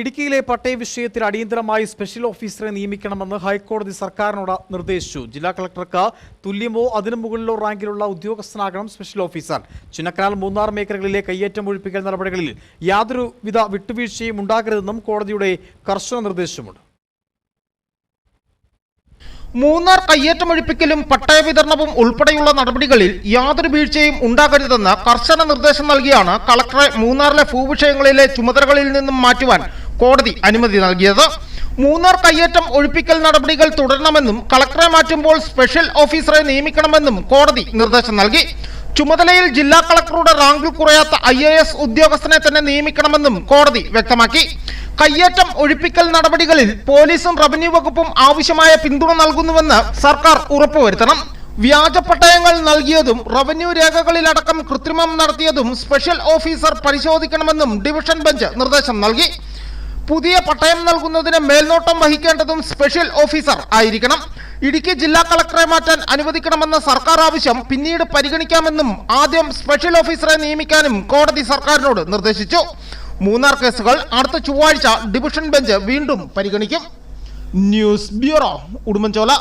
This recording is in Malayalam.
ഇടുക്കിയിലെ പട്ടയ വിഷയത്തിൽ അടിയന്തരമായി സ്പെഷ്യൽ ഓഫീസറെ നിയമിക്കണമെന്ന് ഹൈക്കോടതി സർക്കാരിനോട് നിർദ്ദേശിച്ചു. ജില്ലാ കളക്ടർക്ക് തുല്യമോ അതിനു മുകളിലോ റാങ്കിലുള്ള ഉദ്യോഗസ്ഥനാകണം സ്പെഷ്യൽ ഓഫീസർ ചിന്നക്കനാൽ മൂന്നാർ മേഖലകളിലെ കയ്യേറ്റം ഒഴിപ്പിക്കൽ നടപടികളിൽ യാതൊരുവിധ വിട്ടുവീഴ്ചയും ഉണ്ടാകരുതെന്നും കോടതിയുടെ കർശന നിർദ്ദേശമുണ്ട്. മൂന്നാർ കയ്യേറ്റമൊഴിപ്പിക്കലും പട്ടയ വിതരണവും ഉൾപ്പെടെയുള്ള നടപടികളിൽ യാതൊരു വീഴ്ചയും ഉണ്ടാകരുതെന്ന് കർശന നിർദ്ദേശം നൽകിയാണ് കളക്ടറെ മൂന്നാറിലെ ഭൂവിഷയങ്ങളിലെ ചുമതലകളിൽ നിന്നും മാറ്റുവാൻ കോടതി അനുമതി നൽകിയത്. മൂന്നാർ കയ്യേറ്റം ഒഴിപ്പിക്കൽ നടപടികൾ തുടരണമെന്നും കളക്ടറെ മാറ്റുമ്പോൾ സ്പെഷ്യൽ ഓഫീസറെ നിയമിക്കണമെന്നും കോടതി നിർദ്ദേശം നൽകി. ചുമതലയിൽ ജില്ലാ കളക്ടറുടെ റാങ്കിൽ കുറയാത്ത ഐ എ എസ് ഉദ്യോഗസ്ഥനെ തന്നെ നിയമിക്കണമെന്നും കോടതി വ്യക്തമാക്കി. കയ്യേറ്റം ഒഴിപ്പിക്കൽ നടപടികളിൽ പോലീസും റവന്യൂ വകുപ്പും ആവശ്യമായ പിന്തുണ നൽകുന്നുവെന്ന് സർക്കാർ ഉറപ്പുവരുത്തണം. വ്യാജ പട്ടയങ്ങൾ നൽകിയതും റവന്യൂ രേഖകളിലടക്കം കൃത്രിമം നടത്തിയതും സ്പെഷ്യൽ ഓഫീസർ പരിശോധിക്കണമെന്നും ഡിവിഷൻ ബെഞ്ച് നിർദ്ദേശം നൽകി. പുതിയ പട്ടയം നൽകുന്നതിന് മേൽനോട്ടം വഹിക്കേണ്ടതും സ്പെഷ്യൽ ഓഫീസർ ആയിരിക്കണം. ഇടുക്കി ജില്ലാ കളക്ടറെ മാറ്റാൻ അനുവദിക്കണമെന്ന സർക്കാർ ആവശ്യം പിന്നീട് പരിഗണിക്കാമെന്നും ആദ്യം സ്പെഷ്യൽ ഓഫീസറെ നിയമിക്കാനും കോടതി സർക്കാരിനോട് നിർദ്ദേശിച്ചു. മൂന്നാർ കേസുകൾ അടുത്ത ചൊവ്വാഴ്ച ഡിവിഷൻ ബെഞ്ച് വീണ്ടും പരിഗണിക്കും. News bureau Udumbanchola.